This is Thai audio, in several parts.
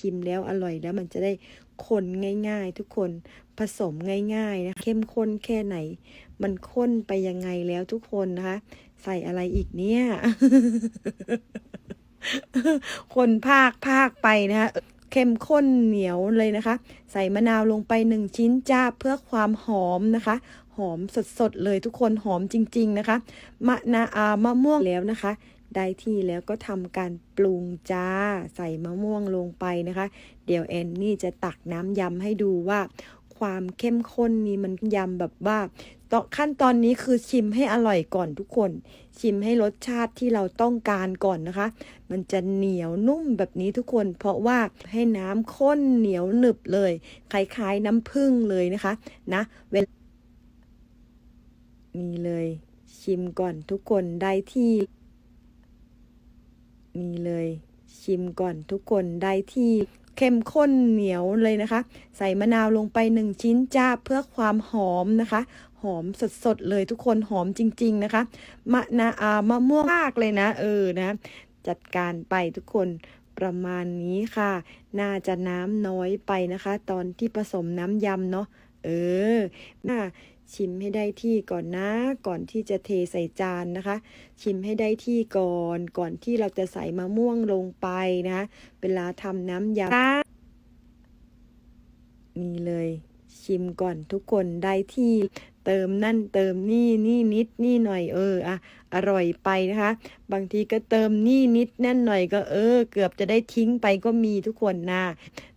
ชิมแล้วอร่อยแล้วมันจะได้คนง่ายๆ ทุกคนผสมง่ายๆนะเข้มข้นแค่ไหน มันข้นไปยังไงแล้วทุกคนนะคะ ใส่อะไรอีกเนี่ย คนภาคภาคไปนะคะเข้มข้นเหนียวเลยนะคะ ใส่มะนาวลงไปหนึ่งชิ้นจ้าเพื่อความหอมนะคะ หอมสดๆเลยทุกคนหอมจริง ๆนะคะ มะนาวมะม่วงแล้วนะคะ ได้ที่แล้วก็ทำการปรุงจ้า ใส่มะม่วงลงไปนะคะ เดี๋ยวแอนนี่จะตักน้ำยำให้ดูว่า ความเข้มข้นนี้มันยำแบบว่าตอขั้นตอนนี้คือชิมให้อร่อยก่อนทุกคน ชิมให้รสชาติที่เราต้องการก่อนนะคะ มันจะเหนียวนุ่มแบบนี้ทุกคน เพราะว่าให้น้ำข้นเหนียวหนึบเลยคล้ายๆน้ำผึ้งเลยนะคะ นะเวลานี่เลย ชิมก่อนทุกคนได้ที่ นี่เลยชิมก่อนทุกคนได้ที่เข้มข้นเหนียวเลยนะคะ ใส่มะนาวลงไปหนึ่งชิ้นจ้าเพื่อความหอมนะคะ หอมสดๆเลยทุกคนหอมจริง ๆนะคะ มะนาวมะม่วงมากเลยนะ เออนะ จัดการไปทุกคนประมาณนี้ค่ะ น่าจะน้ำน้อยไปนะคะ ตอนที่ผสมน้ำยำเนาะ เออน่าชิมให้ได้ที่ก่อนนะ ก่อนที่จะเทใส่จานนะคะ ชิมให้ได้ที่ก่อน ก่อนที่เราจะใส่มะม่วงลงไปนะคะเวลาทำน้ำยำนี่เลย ชิมก่อนทุกคนได้ที่เติมนั่นเติมนี่นี่นิดนี่หน่อยเอออะอร่อยไปนะคะ บางทีก็เติมนี่นิดนั่นหน่อยก็เออ เกือบจะได้ทิ้งไปก็มีทุกคนนะ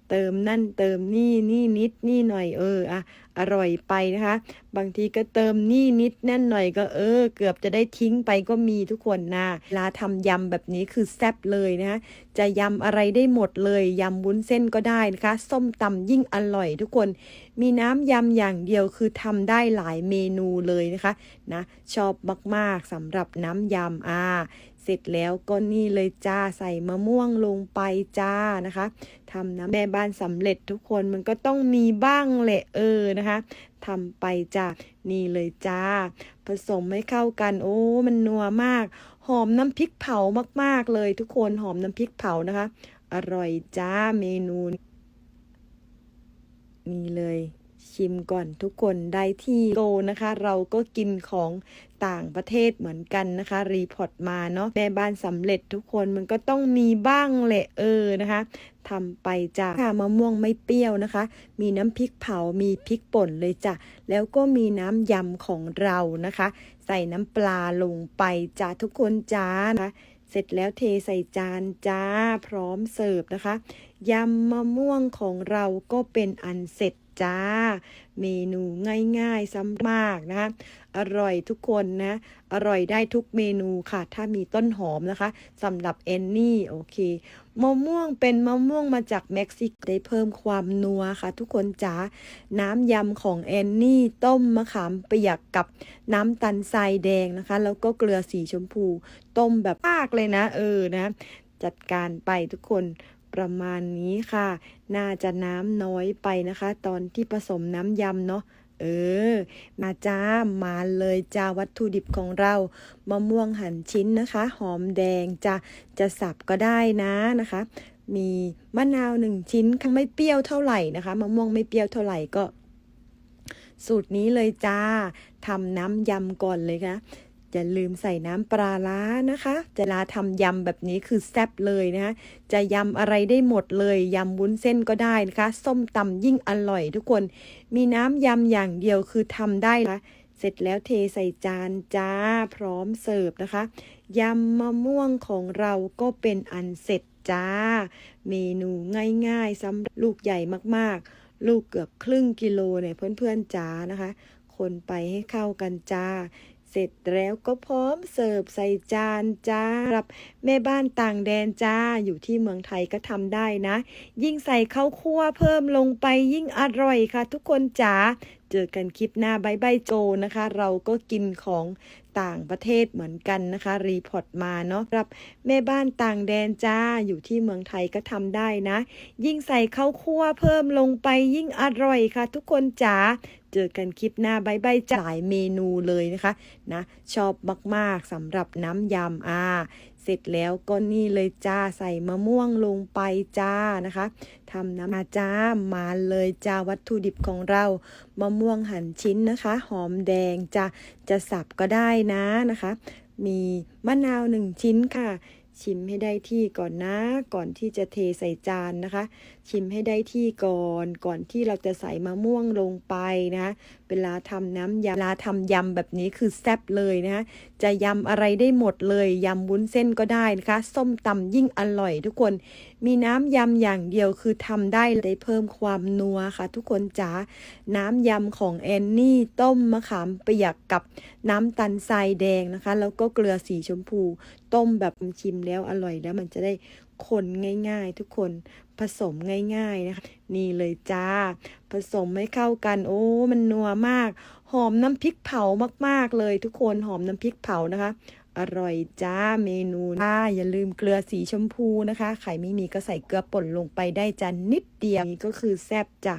เติมนั่นเติมนี่นี่นิดนี่หน่อยเอออะอร่อยไปนะคะ บางทีก็เติมนี่นิดนั่นหน่อยก็เออ เกือบจะได้ทิ้งไปก็มีทุกคนนะเวลาทำยำแบบนี้คือแซ่บเลยนะคะจะยำอะไรได้หมดเลยยำวุ้นเส้นก็ได้นะคะ ส้มตำยิ่งอร่อยทุกคน มีน้ำยำอย่างเดียวคือทำได้หลายเมนูเลยนะคะนะชอบมากๆสำหรับน้ำยำอ่า เสร็จแล้วก็นี่เลยจ้าใส่มะม่วงลงไปจ้านะคะทำน้ำแม่บ้านสำเร็จทุกคนมันก็ต้องมีบ้างแหละเออนะคะทำไปจ้านี่เลยจ้า ผสมให้เข้ากัน โอ้มันนัวมาก หอมน้ำพริกเผามากๆเลยทุกคนหอมน้ำพริกเผานะคะ อร่อยจ้าเมนูนี่เลยชิมก่อนทุกคนได้ที่โกนะคะ เราก็กินของ ต่างประเทศเหมือนกันนะคะรีพอร์ตมาเนาะแม่บ้านสำเร็จทุกคนมันก็ต้องมีบ้างแหละเออนะคะทำไปจ้ะค่ะมะม่วงไม่เปรี้ยวนะคะ มีน้ำพริกเผา มีพริกป่นเลยจ้ะ แล้วก็มีน้ำยำของเรานะคะ ใส่น้ำปลาลงไปจ้าทุกคนจ้านะคะเสร็จแล้วเทใส่จานจ้าพร้อมเสิร์ฟนะคะยำมะม่วงของเราก็เป็นอันเสร็จ จ้า เมนูง่ายๆซ้ำมากนะคะอร่อยทุกคนนะ อร่อยได้ทุกเมนูค่ะ ถ้ามีต้นหอมนะคะสำหรับแอนนี่ โอเคมะม่วงเป็นมะม่วงมาจากเม็กซิกได้เพิ่มความนัวค่ะ ทุกคนจ๋าน้ำยำของแอนนี่ต้มมะขามเปียกกับน้ำตาลทรายแดงนะคะ แล้วก็เกลือสีชมพู ต้มแบบมากเลยนะ เออนะ จัดการไปทุกคน ประมาณนี้ค่ะ น่าจะน้ำน้อยไปนะคะ ตอนที่ผสมน้ำยำเนาะเออ มาจ้า มาเลยจ้าวัตถุดิบของเรา มะม่วงหั่นชิ้นนะคะ หอมแดงจะจะสับก็ได้นะนะคะ มีมะนาวหนึ่งชิ้นไม่เปรี้ยวเท่าไหร่นะคะ มะม่วงไม่เปรี้ยวเท่าไหร่ก็ สูตรนี้เลยจ้าทำน้ำยำก่อนเลยค่ะ อย่าลืมใส่น้ำปลาร้านะคะจะลาทำยำแบบนี้คือแซ่บเลยนะคะจะยำอะไรได้หมดเลยยำวุ้นเส้นก็ได้นะคะ ส้มตำยิ่งอร่อยทุกคน มีน้ำยำอย่างเดียวคือทำได้นะเสร็จแล้วเทใส่จานจ้าพร้อมเสิร์ฟนะคะยำมะม่วงของเราก็เป็นอันเสร็จจ้า เมนูง่ายๆสำหรับลูกใหญ่มากๆ ลูกเกือบครึ่งกิโลเนี่ยเพื่อนๆจ้านะคะ คนไปให้เข้ากันจ้า เสร็จแล้วก็พร้อมเสิร์ฟใส่จานจ้ารับแม่บ้านต่างแดนจ้า อยู่ที่เมืองไทยก็ทำได้นะ ยิ่งใส่ข้าวคั่วเพิ่มลงไปยิ่งอร่อยค่ะ ทุกคนจ๋า เจอกันคลิปหน้าบายบายโจนะคะ เราก็กินของต่างประเทศเหมือนกันนะคะ รีพอร์ตมาเนาะรับแม่บ้านต่างแดนจ้า อยู่ที่เมืองไทยก็ทำได้นะ ยิ่งใส่ข้าวคั่วเพิ่มลงไปยิ่งอร่อยค่ะ ทุกคนจ๋า เจอกันคลิปหน้าบายบายจ้าหลายเมนูเลยนะคะนะชอบมากๆสำหรับน้ำยำอ่าเสเสร็จแล้วก็นี่เลยจ้าใส่มะม่วงลงไปจ้านะคะทำน้ำมาจ้ามาเลยจ้าวัตถุดิบของเรามะม่วงหั่นชิ้นนะคะ หอมแดงจะจะสับก็ได้นะนะคะ มีมะนาวหนึ่งชิ้นค่ะ ชิมให้ได้ที่ก่อนนะ ก่อนที่จะเทใส่จานนะคะ ชิมให้ได้ที่ก่อน ก่อนที่เราจะใส่มะม่วงลงไปนะเวลาทำน้ำยำเวลาทำยำแบบนี้คือแซ่บเลยนะคะจะยำอะไรได้หมดเลยยำวุ้นเส้นก็ได้นะคะ ส้มตำยิ่งอร่อยทุกคน มีน้ำยำอย่างเดียวคือทำได้ได้เพิ่มความนัวค่ะ ทุกคนจ๋าน้ำยำของแอนนี่ต้มมะขามเปียกกับน้ำตาลทรายแดงนะคะ แล้วก็เกลือสีชมพู ต้มแบบชิมแล้วอร่อยแล้วมันจะได้คนง่ายๆ ทุกคนผสมง่ายๆนะคะ นี่เลยจ้า ผสมให้เข้ากัน โอ้ มันนัวมาก หอมน้ำพริกเผามากๆเลย ทุกคนหอมน้ำพริกเผานะคะ อร่อยจ้าเมนูจ้าอย่าลืมเกลือสีชมพูนะคะไข่ไม่มีก็ใส่เกลือป่นลงไปได้จ้านิดเดียวนี่ก็คือแซ่บจ้ะ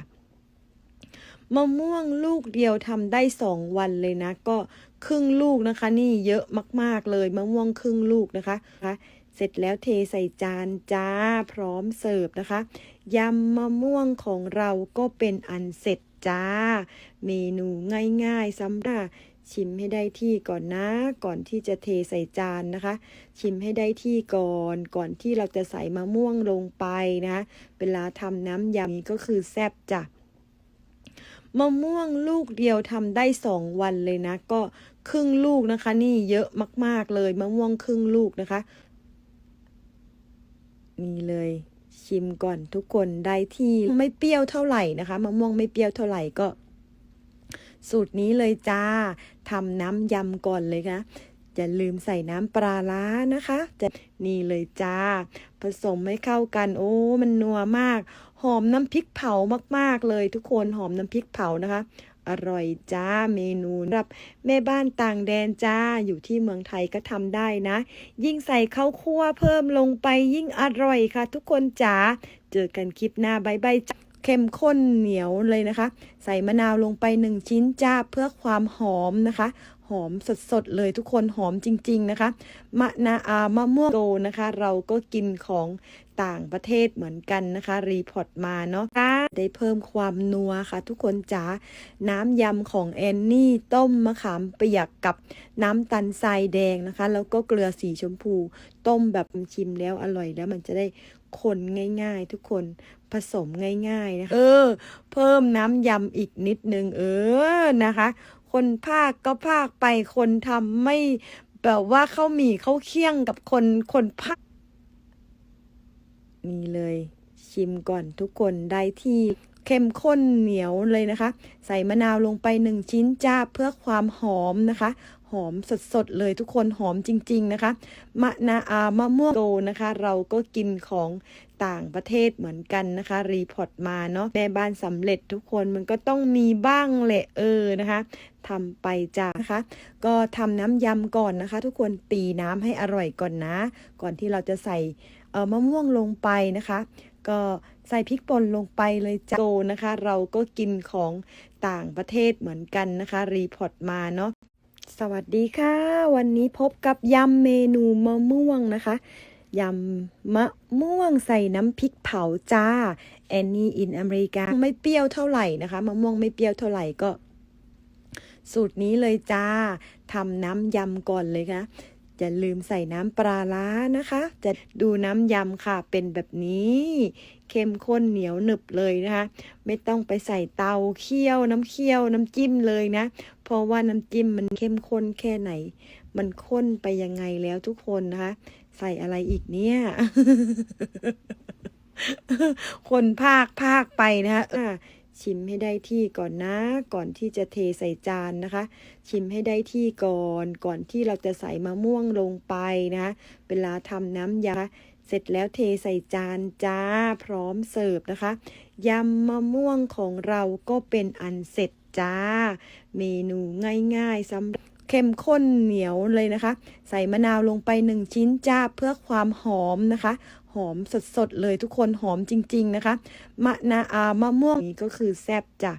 มะม่วงลูกเดียวทำได้สองวันเลยนะ ก็ครึ่งลูกนะคะ นี่เยอะมากๆเลยมะม่วงครึ่งลูกนะคะนะคะ เสร็จแล้วเทใส่จานจ้าพร้อมเสิร์ฟนะคะยำมะม่วงของเราก็เป็นอันเสร็จจ้า เมนูง่ายๆสำหรับชิมให้ได้ที่ก่อนนะ ก่อนที่จะเทใส่จานนะคะ ชิมให้ได้ที่ก่อน ก่อนที่เราจะใส่มะม่วงลงไปนะ เวลาทำน้ำยำนี้ก็คือแซ่บจ้ะมะม่วงลูกเดียวทำได้สองวันเลยนะ ก็ครึ่งลูกนะคะ นี่เยอะมาก ๆเลยมะม่วงครึ่งลูกนะคะ นี่เลยชิมก่อนทุกคนได้ที่ไม่เปรี้ยวเท่าไหร่นะคะมะม่วงไม่เปรี้ยวเท่าไหร่ก็ สูตรนี้เลยจ้าทำน้ำยำก่อนเลยนะอย่าลืมใส่น้ำปลาร้านะคะจะนี่เลยจ้า ผสมให้เข้ากัน โอ้ มันนัวมาก หอมน้ำพริกเผามาก ๆ เลยทุกคนหอมน้ำพริกเผานะคะ อร่อยจ้าเมนูรับแม่บ้านต่างแดนจ้าอยู่ที่เมืองไทยก็ทำได้นะ ยิ่งใส่ข้าวคั่วเพิ่มลงไปยิ่งอร่อยค่ะ ทุกคนจ๋าเจอกันคลิปหน้าบายบายจ้าเข้มข้นเหนียวเลยนะคะ ใส่มะนาวลงไปหนึ่งชิ้นจ้าเพื่อความหอมนะคะ หอมสดๆเลยทุกคนหอมจริง ๆนะคะ มะนาอามะม่วงโกนะคะ เราก็กินของต่างประเทศเหมือนกันนะคะ รีพอร์ตมาเนาะได้เพิ่มความนัวค่ะ ทุกคนจ๋าน้ำยำของแอนนี่ต้มมะขามเปียกกับน้ำตาลทรายแดงนะคะ แล้วก็เกลือสีชมพู ต้มแบบชิมแล้วอร่อยแล้วมันจะได้คนง่ายๆ ทุกคนผสมง่ายๆนะคะเออ เพิ่มน้ำยำอีกนิดนึงเออนะคะ คนภาคก็ภาคไปคนทำไม่แบบว่าข้าวหมี่ข้าวเคี่ยงกับคนคนภาคนี่เลย ชิมก่อนทุกคนได้ที่ เข้มข้นเหนียวเลยนะคะ ใส่มะนาวลงไปหนึ่งชิ้นจ้าเพื่อความหอมนะคะ หอมสดๆเลยทุกคนหอมจริง ๆนะคะ มะนาอามะม่วงโกนะคะ เราก็กินของต่างประเทศเหมือนกันนะคะ รีพอร์ตมาเนาะแม่บ้านสำเร็จทุกคนมันก็ต้องมีบ้างแหละเออนะคะทำไปจ้านะคะ ก็ทำน้ำยำก่อนนะคะ ทุกคนตีน้ำให้อร่อยก่อนนะ ก่อนที่เราจะใส่เออมะม่วงลงไปนะคะ ก็ใส่พริกป่นลงไปเลยจ้าโกนะคะ เราก็กินของต่างประเทศเหมือนกันนะคะ รีพอร์ตมาเนาะสวัสดีค่ะ วันนี้พบกับยำเมนูมะม่วงนะคะยำมะม่วงใส่น้ำพริกเผาจ้าแอนนี่อินอเมริกาไม่เปรี้ยวเท่าไหร่นะคะมะม่วงไม่เปรี้ยวเท่าไหร่ก็ สูตรนี้เลยจ้าทำน้ำยำก่อนเลยนะ อย่าลืมใส่น้ำปลาร้านะคะ จะดูน้ำยำค่ะเป็นแบบนี้เข้มข้นเหนียวหนึบเลยนะคะ ไม่ต้องไปใส่เตาเคี่ยวน้ำเคี่ยวน้ำจิ้มเลยนะ เพราะว่าน้ำจิ้มมันเข้มข้นแค่ไหน มันข้นไปยังไงแล้วทุกคนนะคะ ใส่อะไรอีกเนี่ยคนภาคภาคไปนะคะ ชิมให้ได้ที่ก่อนนะ ก่อนที่จะเทใส่จานนะคะ ชิมให้ได้ที่ก่อน ก่อนที่เราจะใส่มะม่วงลงไปนะเวลาทำน้ำยาเสร็จแล้วเทใส่จานจ้าพร้อมเสิร์ฟนะคะยำมะม่วงของเราก็เป็นอันเสร็จจ้า เมนูง่ายๆสำหรับเข้มข้นเหนียวเลยนะคะ ใส่มะนาวลงไปหนึ่งชิ้นจ้าเพื่อความหอมนะคะ หอมสดๆเลยทุกคนหอมจริง ๆ นะคะมะนาอามะม่วงนี้ก็คือแซ่บจ้ะ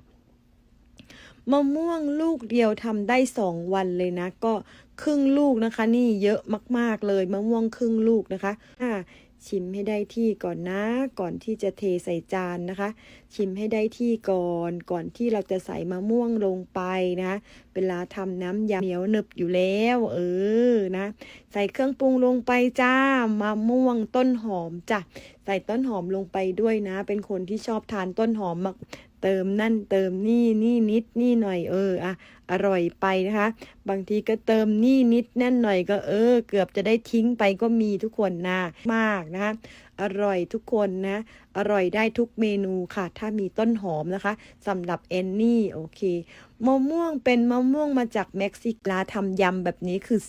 มะม่วงลูกเดียวทำได้สองวันเลยนะ ก็ครึ่งลูกนะคะ นี่เยอะมาก ๆเลยมะม่วงครึ่งลูกนะคะอ่า ชิมให้ได้ที่ก่อนนะ ก่อนที่จะเทใส่จานนะคะ ชิมให้ได้ที่ก่อน ก่อนที่เราจะใส่มะม่วงลงไปนะคะเวลาทำน้ำยำเหนียวหนึบอยู่แล้ว เออนะใส่เครื่องปรุงลงไปจ้ามะม่วงต้นหอมจ้ะใส่ต้นหอมลงไปด้วยนะ เป็นคนที่ชอบทานต้นหอมมาก เติมนั่นเติมนี่นี่นิดนี่หน่อยเอออะอร่อยไปนะคะ บางทีก็เติมนี่นิดนั่นหน่อยก็เออ เกือบจะได้ทิ้งไปก็มีทุกคนนะมากนะคะอร่อยทุกคนนะ อร่อยได้ทุกเมนูค่ะ ถ้ามีต้นหอมนะคะสำหรับแอนนี่โอเคมะม่วงเป็นมะม่วงมาจากเม็กซิกลาทำยำแบบนี้คือ